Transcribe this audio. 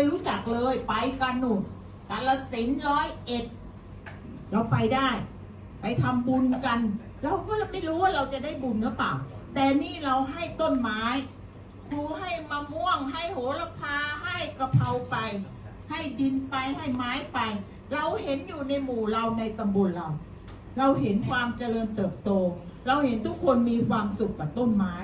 ไม่รู้จักเลยไปกันหนุนกาลสินป์ร้อยเอ็ดเราไปได้ ไปทำบุญกัน เราก็ไม่รู้ว่าเราจะได้บุญหรือเปล่า แต่นี่เราให้ต้นไม้ครูให้มะม่วง ให้โหระพาให้กระเพราไป ให้ดินไปให้ไม้ไป เราเห็นอยู่ในหมู่เราในตำบลเรา เราเห็นความเจริญเติบโต เราเห็นทุกคนมีความสุขกับต้นไม้